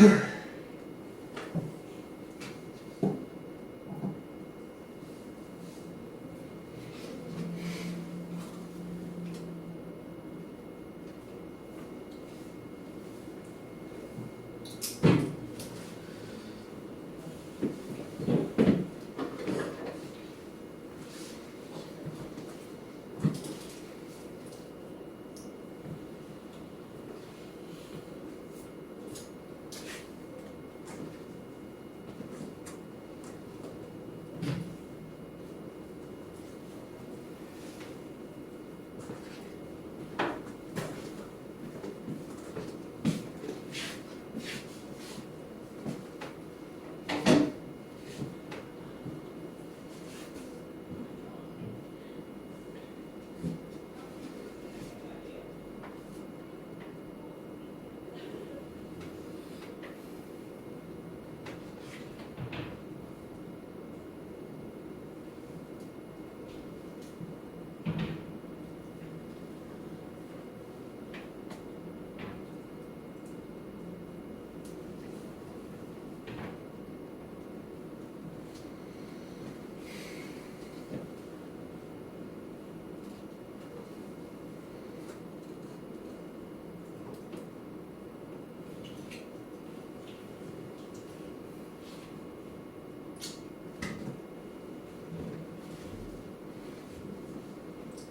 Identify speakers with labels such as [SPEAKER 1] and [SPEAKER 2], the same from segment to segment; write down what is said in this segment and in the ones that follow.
[SPEAKER 1] Yeah.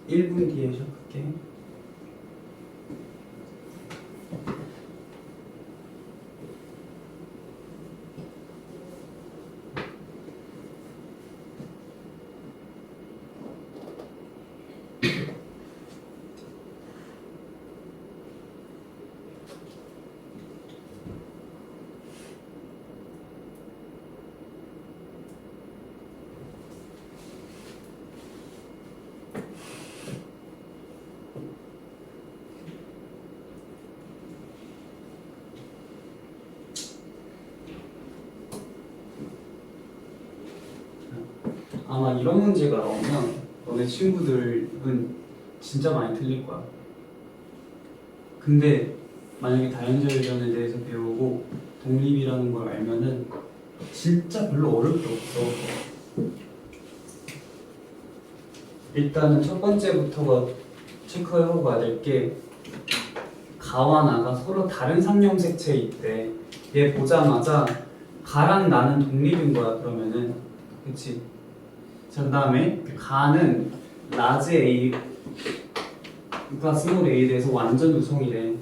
[SPEAKER 1] 일분 뒤에 시작할게. 아마 이런 문제가 나오면 너네 친구들은 진짜 많이 틀릴 거야. 근데 만약에 다연자유전에 대해서 배우고 독립이라는 걸 알면은 진짜 별로 어려울 게 없어. 일단은 첫 번째부터가 체크하고 가야 될 게 가와 나가 서로 다른 상념색체에 있대. 얘 보자마자 가랑 나는 독립인 거야 그러면은 그치? 자 그 다음에 가는 라지 A가 스몰 A에 대해서 완전 유성이래.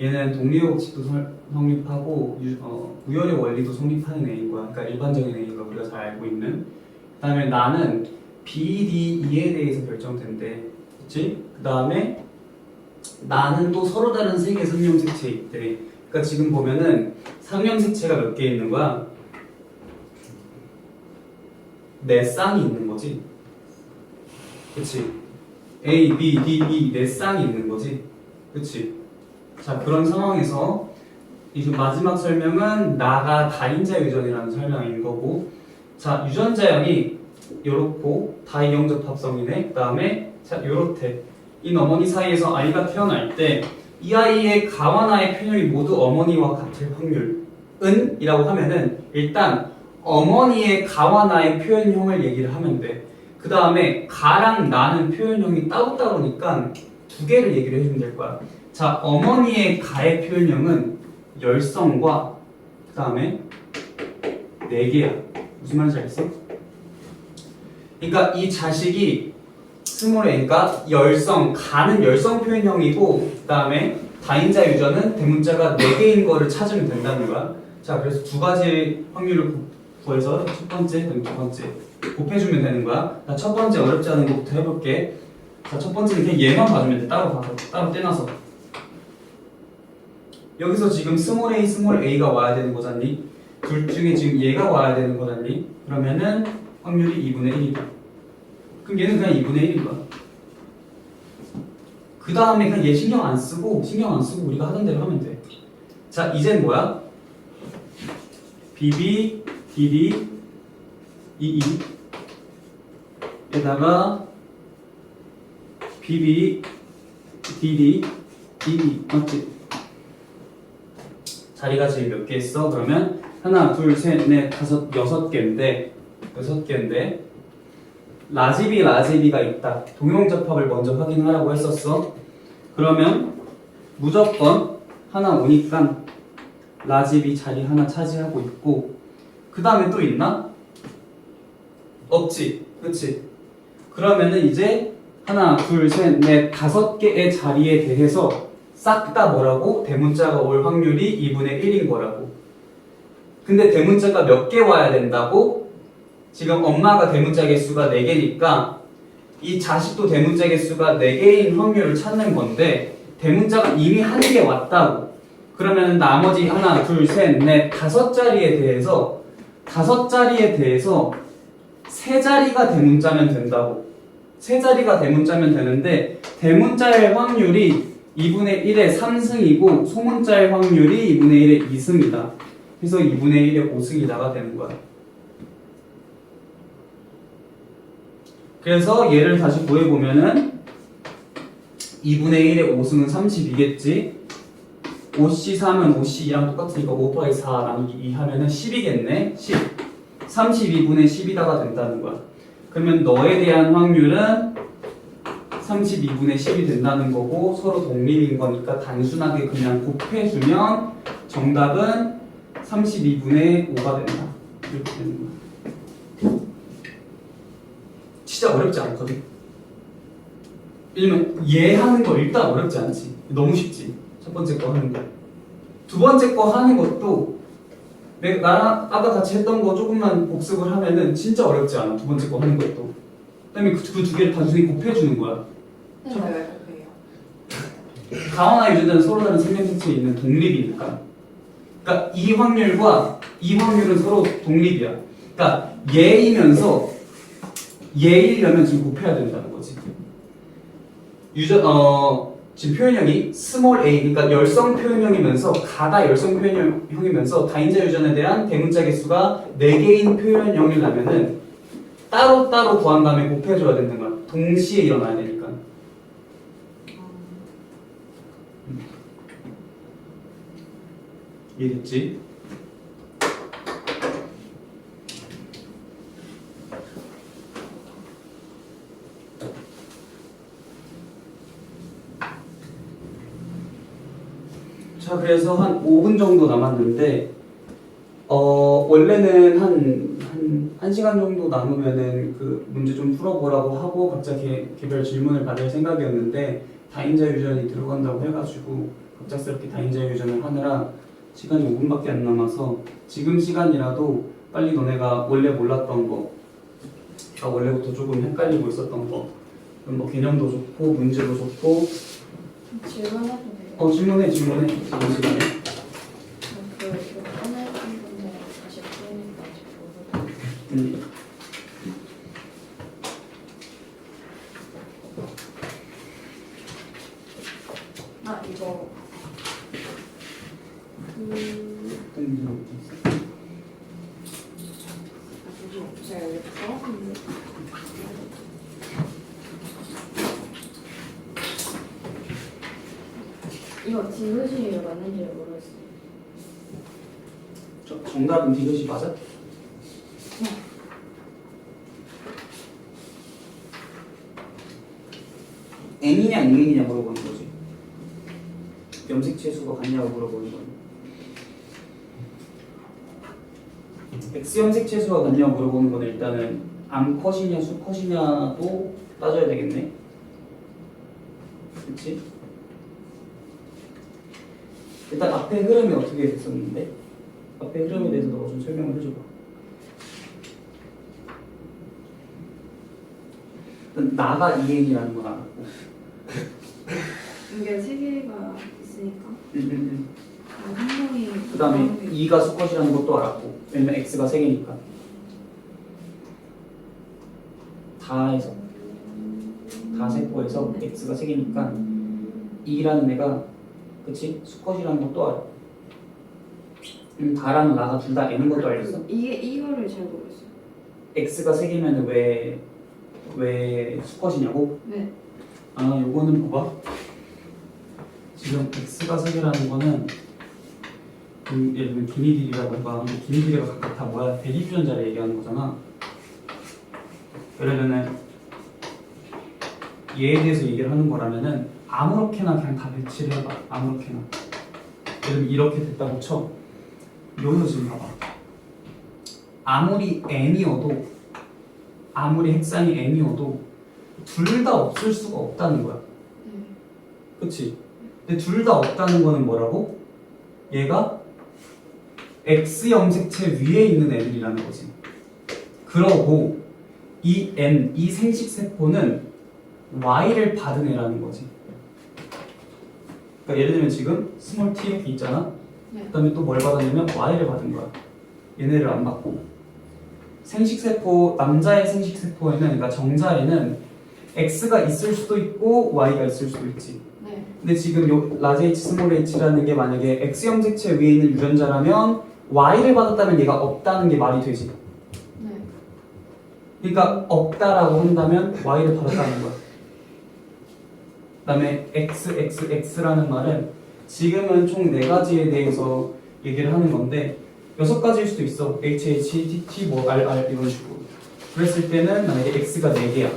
[SPEAKER 1] 얘는 독립 법칙도 설- 성립하고 유, 어, 우열의 원리도 성립하는 A인 거야. 그러니까 일반적인 A가 우리가 잘 알고 있는. 그 다음에 나는 B, D, E에 대해서 결정된대. 그치? 그 다음에 나는 또 서로 다른 세 개의 상념색체에 있대. 그러니까 지금 보면은 상념색체가 몇 개 있는 거야? 네 쌍이 있는 거지. 그치? A, B, D, E 네 쌍이 있는 거지. 그치? 자, 그런 상황에서 이제 마지막 설명은 나가 다인자 유전이라는 설명인 거고 자, 유전자형이 요렇고 다이영적 합성이네. 그 다음에 자, 요렇대. 이 어머니 사이에서 아이가 태어날 때 이 아이의 가와 나의 표현이 모두 어머니와 같을 확률은 이라고 하면은 일단 어머니의 가와 나의 표현형을 얘기를 하면 돼. 그 다음에 가랑 나는 표현형이 따로따로니까 두 개를 얘기를 해주면 될 거야. 자, 어머니의 가의 표현형은 열성과 그 다음에 네 개야. 무슨 말인지 알겠어? 그러니까 이 자식이 스몰 a가 열성, 가는 열성 표현형이고 그 다음에 다인자 유전은 대문자가 네 개인 거를 찾으면 된다는 거야. 자, 그래서 두 가지 확률을 구- 구해서 첫 번째, 그다음에 두 번째 곱해주면 되는 거야. 자, 첫 번째 어렵지 않은 것부터 해볼게. 자, 첫 번째는 그냥 얘만 봐주면 돼. 따로 봐서, 따로 떼놔서. 여기서 지금 스몰 a, 스몰 a가 와야 되는 거잖니? 둘 중에 지금 얘가 와야 되는 거잖니? 그러면은 확률이 2분의 1이다. 그럼 얘는 그냥 2분의 1인 거야. 그 다음에 그냥 얘 신경 안 쓰고 신경 안 쓰고 우리가 하던 대로 하면 돼. 자, 이젠 뭐야? BB, DD, EE 에다가 BB, DD, EE 맞지? 자 자리가 제일 몇개 있어? 그러면 하나, 둘, 셋, 넷, 다섯, 여섯 개인데 여섯 개인데 라지비, 라지비가 있다. 동용 접합을 먼저 확인하라고 했었어. 그러면 무조건 하나 오니까 라지비 자리 하나 차지하고 있고 그 다음에 또 있나? 없지, 그치? 그러면은 이제 하나, 둘, 셋, 넷, 다섯 개의 자리에 대해서 싹 다 뭐라고? 대문자가 올 확률이 2분의 1인 거라고. 근데 대문자가 몇 개 와야 된다고? 지금 엄마가 대문자 개수가 4개니까 이 자식도 대문자 개수가 4개인 확률을 찾는 건데 대문자가 이미 한 개 왔다고. 그러면 나머지 하나, 둘, 셋, 넷, 다섯 자리에 대해서 다섯 자리에 대해서 세 자리가 대문자면 된다고. 세 자리가 대문자면 되는데 대문자의 확률이 2분의 1의 3승이고 소문자의 확률이 2분의 1의 2승이다. 그래서 2분의 1의 5승이다가 되는 거야. 그래서 얘를 다시 구해보면은 2분의 1의 5승은 32겠지. 5C 3은 5C 2랑 똑같으니까 5 더하기 4 나누기 2 하면은 10이겠네. 10. 32분의 10이다가 된다는 거야. 그러면 너에 대한 확률은 32분의 10이 된다는 거고 서로 독립인 거니까 단순하게 그냥 곱해주면 정답은 32분의 5가 된다. 이렇게 되는 거야. 진짜 어렵지 않거든. 왜냐면 얘 하는 거 일단 어렵지 않지. 너무 쉽지. 첫 번째 거 하는 거. 두 번째 거 하는 것도 내가 나랑 아까 같이 했던 거 조금만 복습을 하면은 진짜 어렵지 않아. 두 번째 거 하는 것도. 그다음에 그 두 개를 단순히 곱해주는 거야.
[SPEAKER 2] 네, 왜그래요
[SPEAKER 1] 가와나 유전자는 서로 다른 생명체에 있는 독립이니까. 그러니까 이 확률과 이 확률은 서로 독립이야. 그러니까 얘이면서 얘이려면 지금 곱해야 된다는 거지. 유전 어 지금 표현형이 스몰 a 그러니까 열성 표현형이면서 가다 열성 표현형이면서 다인자 유전에 대한 대문자 개수가 4개인 표현형이라면은 따로 따로 구한 다음에 곱해줘야 되는 거야. 동시에 일어나야 되니까. 이해됐지? 자, 그래서 한 5분 정도 남았는데, 어, 원래는 한, 한, 1시간 정도 남으면은 그 문제 좀 풀어보라고 하고 각자 개, 개별 질문을 받을 생각이었는데, 다인자 유전이 들어간다고 해가지고 갑작스럽게 다인자 유전을 하느라 시간이 5분밖에 안 남아서 지금 시간이라도 빨리 너네가 원래 몰랐던 거, 아, 원래부터 조금 헷갈리고 있었던 거, 뭐 개념도 좋고 문제도 좋고,
[SPEAKER 2] 질문해도?
[SPEAKER 1] 어 질문해 질문해 지금 시간에.
[SPEAKER 2] 그 이거 꺼내준 건데 다시 풀니까 아직 모르겠어요.
[SPEAKER 1] 음. 저, 정답은 디귿이 맞아? N이냐 N이냐 물어보는 거지. 염색 채수가 같냐고 물어보는 거니. X 염색 채수가 같냐고 물어보는 거는 일단은 암컷이냐 수컷이냐도 따져야 되겠네. 그렇지? 일단 앞에 흐름이 어떻게 됐었는데? 앞에 흐름에 대해서 너가 좀 설명을 해줘봐. 일단 나가 EN이라는 건 알았고.
[SPEAKER 2] 이게 세 개가 있으니까. 아, 한 명이
[SPEAKER 1] 그 다음에 2가 수컷이라는 것도 알았고. 왜냐면 X가 3개니까. 다 해서. 다 세포에서 X가 3개니까 2라는 애가 그치? 수컷이라는 것도 알아. 음, 다랑 나가 둘 다 N인 것도 알겠어?
[SPEAKER 2] 이게 이거를 잘 모르겠어요
[SPEAKER 1] X가 3개면 왜, 왜 수컷이냐고?
[SPEAKER 2] 네
[SPEAKER 1] 아, 요거는 봐봐. 지금 X가 3개라는 거는 김, 예를 들면 기니딜이라던가 근데 기니딜이가 각각 다 뭐야 대립주전자를 얘기하는 거잖아 그러면은 얘에 대해서 얘기를 하는 거라면은 아무렇게나 그냥 다 배치를 해봐 아무렇게나 예를 들면 이렇게 됐다고 쳐 여기서 지금 봐봐 아무리 n이어도 아무리 핵상이 n이어도 둘 다 없을 수가 없다는 거야
[SPEAKER 2] 네.
[SPEAKER 1] 그치? 근데 둘 다 없다는 거는 뭐라고? 얘가 x 염색체 위에 있는 애들이라는 거지. 그러고 이 n, 이 생식 세포는 y를 받은 애라는 거지. 그러니까 예를 들면 지금 스몰 t 이렇게 있잖아.
[SPEAKER 2] 네.
[SPEAKER 1] 그다음에 또 뭘 받았냐면 y를 받은 거야. 얘네를 안 받고. 생식 세포 남자의 생식 세포에는 그러니까 정자에는 x가 있을 수도 있고 y가 있을 수도 있지.
[SPEAKER 2] 네.
[SPEAKER 1] 근데 지금 요 라지 H 스몰 h라는 게 만약에 x 염색체 위에 있는 유전자라면 y를 받았다면 얘가 없다는 게 말이 되지.
[SPEAKER 2] 네.
[SPEAKER 1] 그러니까 없다라고 한다면 y를 받았다는 거야. 그다음에 x x x라는 말은 지금은 총 네 가지에 대해서 얘기를 하는 건데 여섯 가지일 수도 있어. h h t t 뭐 r r 이런 식으로. 그랬을 때는 만약에 x가 네 개야.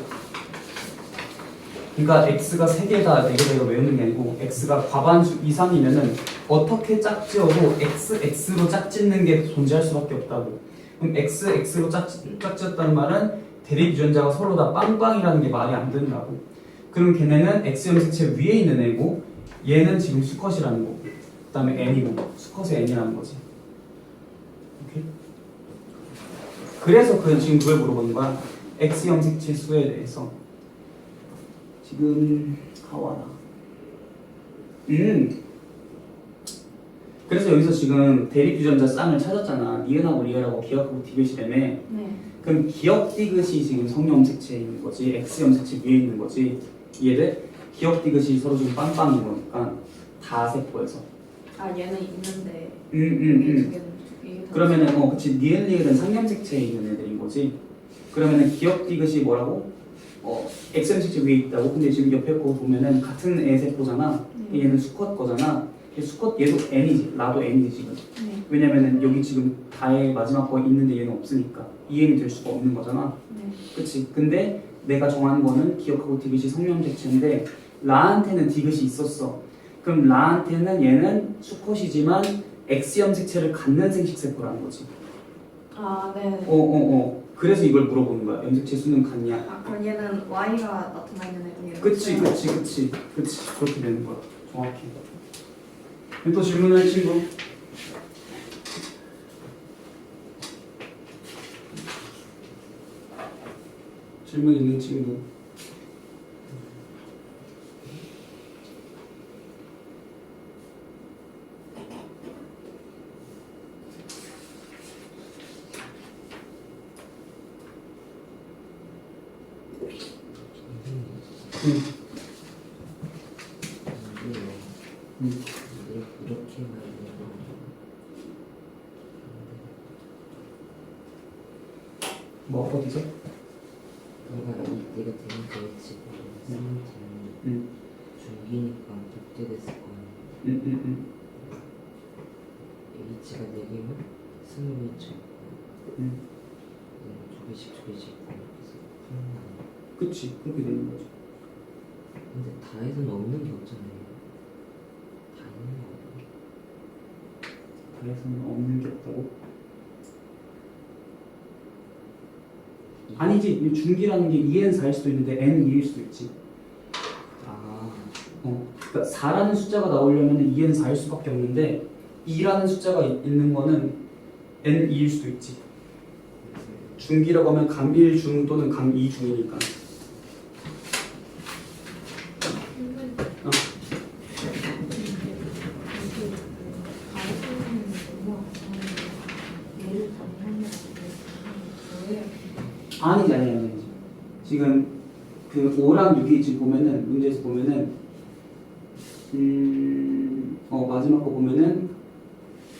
[SPEAKER 1] 그러니까 x가 3개다 4개다 이거 외우는 게 아니고 x가 과반수 이상이면은 어떻게 짝지어도 x x로 짝짓는 게 존재할 수밖에 없다고. 그럼 x x로 짝, 짝지었다는 말은 대립 유전자가 서로 다 빵빵이라는 게 말이 안 된다고. 그럼 걔네는 x 염색체 위에 있는 애고 얘는 지금 수컷이라는 거고. 그 다음에 n이고 수컷의 n이라는 거지. 오케이? 그래서 그 지금 그걸 물어보는 거야. x 염색체 수에 대해서. 지금 가와라. 음. 그래서 여기서 지금 대립 유전자 쌍을 찾았잖아. 니은하고 리을하고 기억하고 디귿이 때문에
[SPEAKER 2] 네.
[SPEAKER 1] 그럼 기억 디귿이 지금 성형 염색체에 있는 거지. X 염색체 위에 있는 거지. 이해돼? 기억 디귿이 서로 지금 빵빵인 거 니까 다 세포에서.
[SPEAKER 2] 아 얘는 있는데
[SPEAKER 1] 음, 음,
[SPEAKER 2] 여기
[SPEAKER 1] 음.
[SPEAKER 2] 두 개는 이게 다
[SPEAKER 1] 그러면은 어 그치 니은 리을은 상염색체에 있는 애들인 거지. 그러면은 기억 디귿이 뭐라고? 어 X 염색체 위에 있다고. 근데 지금 옆에 거 보면은 같은 애 세포잖아.
[SPEAKER 2] 네.
[SPEAKER 1] 얘는 수컷 거잖아. 얘 수컷 얘도 N이지. 나도 N이지 지금.
[SPEAKER 2] 네.
[SPEAKER 1] 왜냐면은 여기 지금 다의 마지막 거 있는데 얘는 없으니까 이해는 될 수가 없는 거잖아.
[SPEAKER 2] 네.
[SPEAKER 1] 그치? 근데 내가 정한 거는 기억하고 디귿이 성형색체인데 라한테는 디귿이 있었어. 그럼 라한테는 얘는 수컷이지만 X 염색체를 갖는 생식세포라는 거지.
[SPEAKER 2] 아 네.
[SPEAKER 1] 어, 어, 어. 그래서 이걸 물어보는 거야. 염색체 수는 같냐?
[SPEAKER 2] 아 그럼 얘는 Y가 나타나 있는 애군요.
[SPEAKER 1] 그치, 그치, 그치, 그치. 그렇게 되는 거야. 정확히. 또 질문할 친구? 질문 있는 친구?
[SPEAKER 3] 이렇게 말하면
[SPEAKER 1] 뭐 어디서?
[SPEAKER 3] 내가 이때가 되면 되겠지
[SPEAKER 1] 음.
[SPEAKER 3] 음.
[SPEAKER 1] 응.
[SPEAKER 3] 중기니까 독재됐을 거야
[SPEAKER 1] 응, 응, 응.
[SPEAKER 3] H가 4개면 스물이 쳐
[SPEAKER 1] 응.
[SPEAKER 3] 두 개씩 두 개씩 이렇게 거 아니야
[SPEAKER 1] 그치. 그렇게 되는 거지.
[SPEAKER 3] 근데 다에서는 없는 게 없잖아요 다 있는 거
[SPEAKER 1] 그래서는 없는 게 없다고? 아니지. 이 중기라는 게 2n 4일 수도 있는데 n 2일 수도 있지.
[SPEAKER 3] 아
[SPEAKER 1] 어. 그러니까 4라는 숫자가 나오려면 2n 4일 수밖에 없는데 2라는 숫자가 이- 있는 거는 n 2일 수도 있지. 중기라고 하면 감 1중 또는 감 2 중이니까. 아니지 아니 아니 아니. 지금 그 5랑 6이 지금 보면은 문제에서 보면은 음어 마지막 거 보면은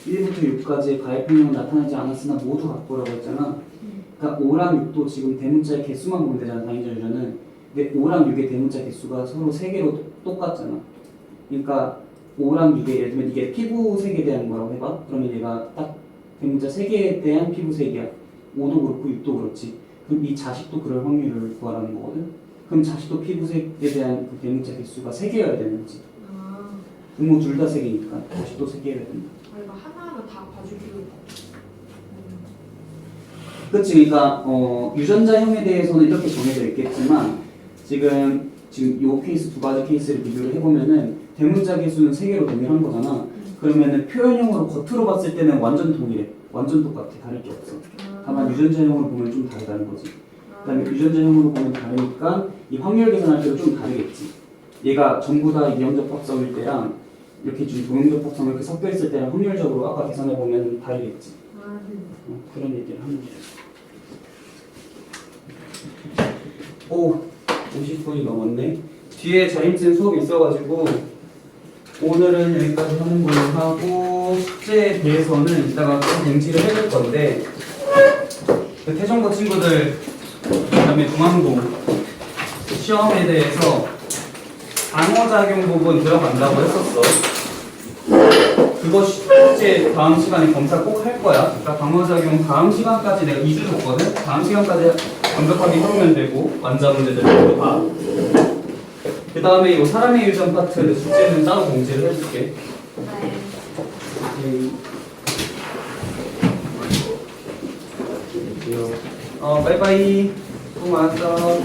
[SPEAKER 1] 1부터 6까지의 가액 평형은 나타나지 않았으나 모두 같고라고 했잖아. 그러니까 5랑 6도 지금 대문자의 개수만 보면 되잖아 당연자 유전은. 근데 5랑 6의 대문자 개수가 서로 3개로 똑같잖아. 그러니까 5랑 6에 예를 들면 이게 피부 색에 대한 거라고 해봐. 그러면 얘가 딱 대문자 3개에 대한 피부색이야. 5도 그렇고 6도 그렇지. 그럼 이 자식도 그럴 확률을 구하라는 거거든. 그럼 자식도 피부색에 대한 그 대문자 개수가 3개여야 되는 거지.
[SPEAKER 2] 아,
[SPEAKER 1] 부모 둘 다 3개니까 자식도 3개여야 된다.
[SPEAKER 4] 아 이거 하나하나 다 필요가 없어.
[SPEAKER 1] 그렇지. 그러니까 어, 유전자형에 대해서는 이렇게 정해져 있겠지만 지금 지금 요 케이스 두 가지 케이스를 비교를 해보면은 대문자 개수는 세 개로 동일한 거잖아. 그러면은 표현형으로 겉으로 봤을 때는 완전 동일해. 완전 똑같아. 다를 게 없어. 다만 유전자형으로 보면 좀 다르다는 거지. 그다음에 유전자형으로 보면 다르니까 이 확률 계산할 때도 좀 다르겠지. 얘가 전부 다 이형접합성일 때랑 이렇게 좀 도형접합성 이렇게 섞여 있을 때랑 확률적으로 아까 계산해 보면 다르겠지.
[SPEAKER 2] 아, 네.
[SPEAKER 1] 어, 그런 얘기를 하는 거죠. 오, 50분이 넘었네. 뒤에 자임쌤 수업이 있어가지고 오늘은 여기까지 하는 걸로 하고 숙제에 대해서는 이따가 좀 공지를 해줄 건데 그 태종고 친구들 그다음에 중앙고 시험에 대해서 방어작용 부분 들어간다고 했었어. 그거 실제 다음 시간에 검사 꼭 할 거야. 그러니까 방어작용 다음 시간까지 내가 2주 줬거든. 다음 시간까지 완벽하게 해보면 되고 완자 문제들 모두 다. 그 다음에 이 사람의 유전 파트 숙제는 따로 공지를 해줄게.
[SPEAKER 2] 네.
[SPEAKER 1] 오케이. 어, 바이바이. 수고 많았어.